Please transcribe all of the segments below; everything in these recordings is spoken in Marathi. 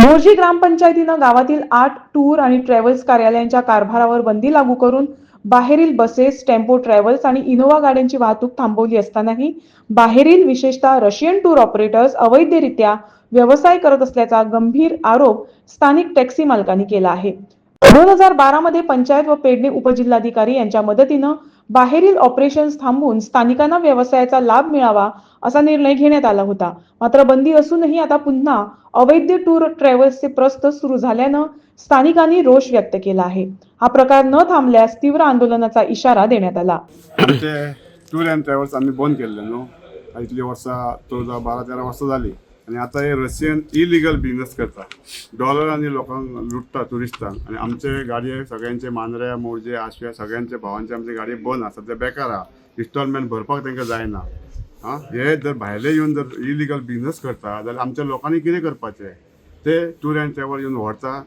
मोर्शी ग्रामपंचायतीनं गावातील आठ टूर आणि ट्रॅव्हल्स कार्यालयांच्या कारभारावर बंदी लागू करून बाहेरील बसेस टेम्पो ट्रॅव्हल्स आणि इनोव्हा गाड्यांची वाहतूक थांबवली असतानाही बाहेरील विशेषतः रशियन टूर ऑपरेटर्स अवैधरित्या व्यवसाय करत असल्याचा गंभीर आरोप स्थानिक टॅक्सी मालकांनी केला आहे. दोन हजार बारा मध्ये पंचायत व पेडणे उपजिल्हाधिकारी यांच्या मदतीनं बाहेरील ऑपरेशन्स थांबवून स्थानिकांना व्यवसायाचा लाभ मिळावा असा निर्णय घेण्यात आला होता. मात्र बंदी असूनही आता पुन्हा अवैध टूर ट्रॅव्हल्सचे प्रस्त सुरू झाल्यानं स्थानिकांनी रोष व्यक्त केला आहे. हा प्रकार न थांबल्यास तीव्र आंदोलनाचा इशारा देण्यात आला. टूर अँड ट्रॅव्हल्स आम्ही बंद केलेलं. इतली वर्षा चवदा बारा तेरा वर्ष झाली. आनी आतां हे रशियन इलिगल बिझनेस करता डॉलरांनी लोकांक लुटता ट्युरिस्टांक आनी आमचे गाडये सगळ्यांचे मांद्र्या मोरजे आशव्या सगळ्यांचे भावांचे आमचे गाडये बंद आसा ते बेकार आहा. इन्स्टॉलमेंट भरपाक तांकां जायना. आं हे जर भायले येवन जर इलिगल बिझनेस करता जाल्यार आमच्या लोकांनी कितें करपाचें? ते टूर अँड ट्रॅव्हल येवन व्हरता.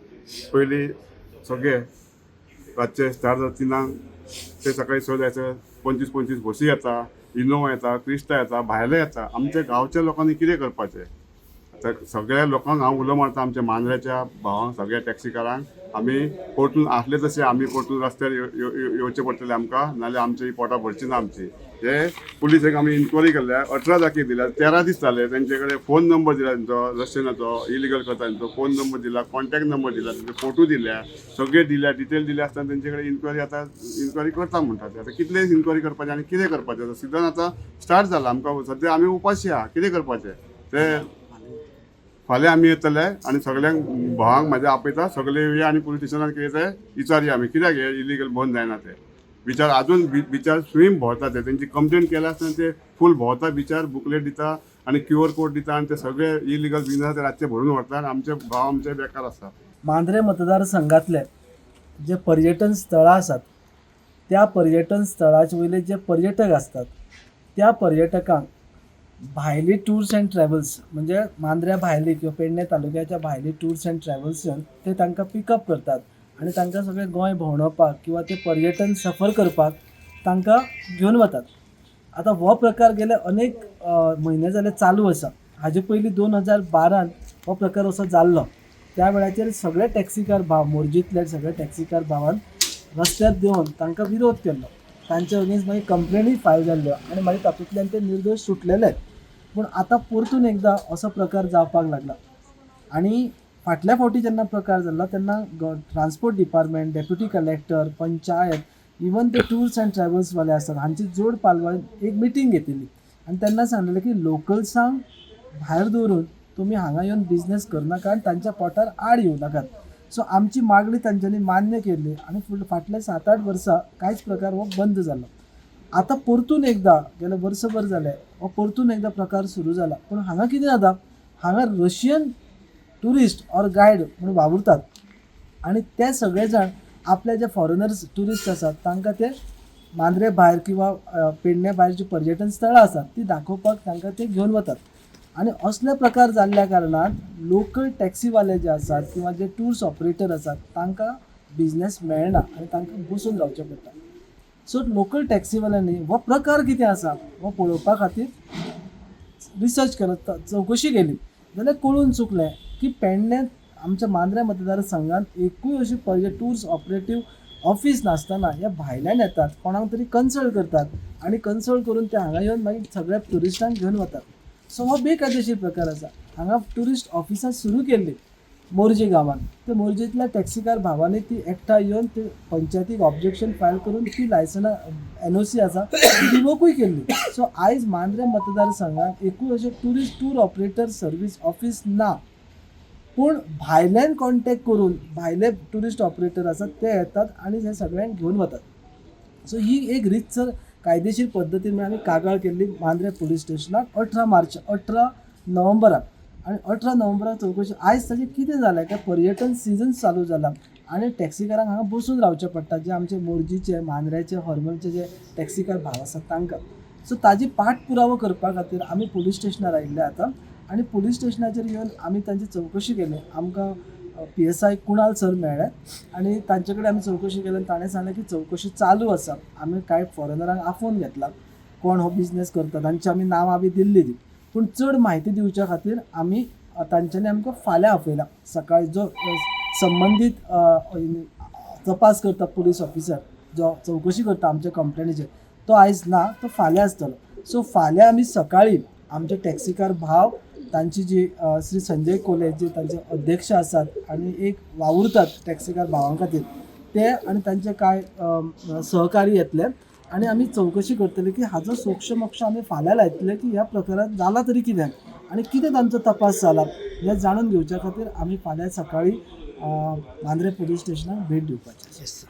पयलीं सगळे रातचे स्टार जाता तिनांक ते सकाळी स जायचं पंचवीस पंचवीस बसी येता इनोवा येता क्रिस्टा येता भायले येता. आमच्या गांवच्या लोकांनी कितें करपाचें? तर सगळ्या लोकांक हांव उलो मारता आमच्या मांद्र्याच्या भावांक सगळ्या टॅक्सीकारांक. आमी परतून आसले तशे आमी परतून रस्त्यार येव- येव- येवचें पडटलें आमकां नाल्यार आमची पोटां भरची ना आमची. हे पुलिसेक आमी इन्क्वायरी केल्या अठरा जाकी दिल्या तेरा दीस जाले तेंचे कडेन फोन नंबर दिला तेंचो रशियनाचो इलिगल करता तेंचो फोन नंबर दिला कॉन्टॅक्ट नंबर दिला तेंचे फोटो दिल्या सगळे दिल्या डिटेल दिल्या आसतना तेंचे कडेन इन्क्वायरी आतां इन्क्वायरी करता म्हणटा ते. आतां कितले इन्क्वायरी करपाचें आनी कितें करपाचें? आतां सिजन आतां स्टार्ट जाला आमकां सद्या आमी उपाशी आहा कितें करपाचें? ते फाल्यां आमी येतले आनी सगळ्यांक भावांक म्हाज्या आपयता सगळे येया आनी पुलीस स्टेशनार कितें ते विचारया आमी कित्याक हे इलिगल बंद जायना ते? बिचार आजून बिचार स्विम भोंवता ते. तेंची कंप्लेन केल्या आसतना ते फूल भोंवता बिचार बुकलेट दिता आनी क्यू आर कोड दिता आनी ते सगळे इलिगल बिजनस ते रातचे भरून व्हरता आनी आमचे भाव आमचे बेकार आसा मांद्रे मतदारसंघातले जे पर्यटन स्थळां आसात त्या पर्यटन स्थळाचे वयले जे पर्यटक आसतात त्या पर्यटकांक भायली टूर्स अँड ट्रॅव्हल्स म्हणजे मांद्र्या भायली किंवा पेडणे तालुक्याच्या भायली टूर्स अँड ट्रॅव्हल्स ते तांकां पिकअप करतात. आनी तांकां सगळें गोंय भोंवडावपाक किंवा ते पर्यटन सफर करपाक तांकां घेवन वतात. आतां हो प्रकार गेले अनेक म्हयने जाले चालू आसा हाजे पयलीं दोन हजार बारान हो प्रकार असो जाल्लो. त्या वेळाचेर सगळे टॅक्सीकार भाव मोर्जीतले सगळे टॅक्सीकार भावान रस्त्यार देवन तांकां विरोध केल्लो. तांचे अगेन्स्ट मागीर कंप्लेनी फायल जाल्ल्यो आनी मागीर तातूंतल्यान ते निर्दोश सुटलेले पूण आतां परतून एकदां असो प्रकार जावपाक लागला. आनी फाटल्या फावटी जेन्ना प्रकार जाल्लो तेन्ना transport department deputy collector panchayat even ते टूर्स अँड ट्रॅव्हल्सवाले आसात हांची जोड पालवान एक मिटींग घेतिल्ली आनी तेन्ना सांगलेलें की लोकल्सांक भायर दवरून तुमी हांगा येवन बिझनेस करना आनी तांच्या पोटार आड येवं नाकात सो आमची मागणी तांच्यांनी मान्य केली आनी फुड- फाटल्या सात आठ वर्सां कांयच प्रकार हो बंद जालो आतां परतून एकदां गेले वर्सभर जाले हो परतून एकदां प्रकार सुरू जाला पूण हांगा कितें जाता हांगा रशियन टुरिस्ट ऑर गायड म्हणून वावुरतात. आनी ते सगळे जाण आपले जे फॉरेनर्स टुरिस्ट आसात तांकां ते मांद्रे भायर किंवा पेडण्या पेडणे भायर जी पर्यटन स्थळां आसात ती दाखोवपाक तांकां ते घेवन वतात. आनी असले प्रकार जाल्ल्या कारणान लोकल टॅक्सीवाले जे आसात किंवा जे टुर्स ऑपरेटर आसात तांकां बिझनेस मेळना आनी तांकां बसून रावचें पडटा सो लोकल टॅक्सीवाल्यांनी हो प्रकार कितें आसा हो पळोवपा खातीर रिसर्च करत चवकशी केली जाल्यार कळून चुकलें की पेडण्यांत आमच्या मांद्र्या मतदारसंघात एकूय अशी पळय टूर्स ऑपरेटीव ऑफिस नासतना हे भायल्यान येतात कोणाक तरी कन्सल्ट करतात आनी कन्सल्ट करून ते हांगा येवन मागीर सगळ्या टुरिस्टांक घेवन वतात सो हो बेकायदेशीर प्रकार आसा हांगा टुरिस्ट ऑफिसां सुरू केल्ली मोरजे गांवांत. तर मोरजेंतल्या टॅक्सीकार भावांनी ती एकठांय येवन ते पंचायतीक ऑब्जेक्शन फायल करून ती लायसना एन ओ सी आसा ती रिवोकूय केल्ली सो आयज मांद्रे मतदारसंघात एकूय अशें tourist tour operator service office ना. पूण भायल्यान कॉन्टॅक्ट करून भायले टुरिस्ट ऑपरेटर आसात ते येतात आनी हे सगळ्यांक घेवन वतात सो ही एक रितसर कायदेशीर पद्दतीन आमी कागाळ केल्ली मांद्रे पुलीस स्टेशनाक अठरा मार्च अठरा नोव्हेंबराक आनी अठरा नोव्हेंबराक चवकशी आयज ताजें कितें जालें काय पर्यटन सिजन चालू जाला आनी टॅक्सीकारांक हांगा बसून रावचें पडटा जे आमचे मोरजीचे मांद्र्याचे हॉर्मलचे जे टॅक्सीकार भाव आसात तांकां सो ताजी पाठपुरावो करपा खातीर आमी पुलीस स्टेशनार आयिल्ले आतां. आनी पुलीस स्टेशनाचेर येवन आमी तांची चवकशी केली. आमकां P S I Kunal sir मेळ्ळे. आनी तांचे कडेन आमी चवकशी केली आनी ताणें सांगलें की चवकशी चालू आसा आमी कांय फॉरेनरांक आफोवन घेतला. कोण हो बिझनेस करता तांची आमी नांवां बी दिल्ली ती पूण चड म्हायती दिवच्या खातीर आमी तांच्यांनी आमकां फाल्यां आपयला. सकाळी जो संबंदीत तपास करता पुलीस ऑफिसर जो चवकशी करता आमच्या कंप्लेनीचेर तो आयज ना तो फाल्यां आसतलो. सो फाल्यां आमी सकाळी आमचे टॅक्सीकार भाव तांची जी श्री संजय कोले जे तांचे अध्यक्ष आसात आनी एक वावुरतात टॅक्सीकार भावां खातीर ते आनी तांचे कांय सहकारी येतले आनी आमी चवकशी करतले की हा जो सोक्षमोक्ष आमी फाल्यां लायतले की ह्या प्रकारात जाला तरी कित्याक आनी कितें तांचो तपास जाला हें जाणून घेवच्या खातीर आमी फाल्यां सकाळी मांद्रे पोलीस स्टेशनाक भेट दिवपाची आसा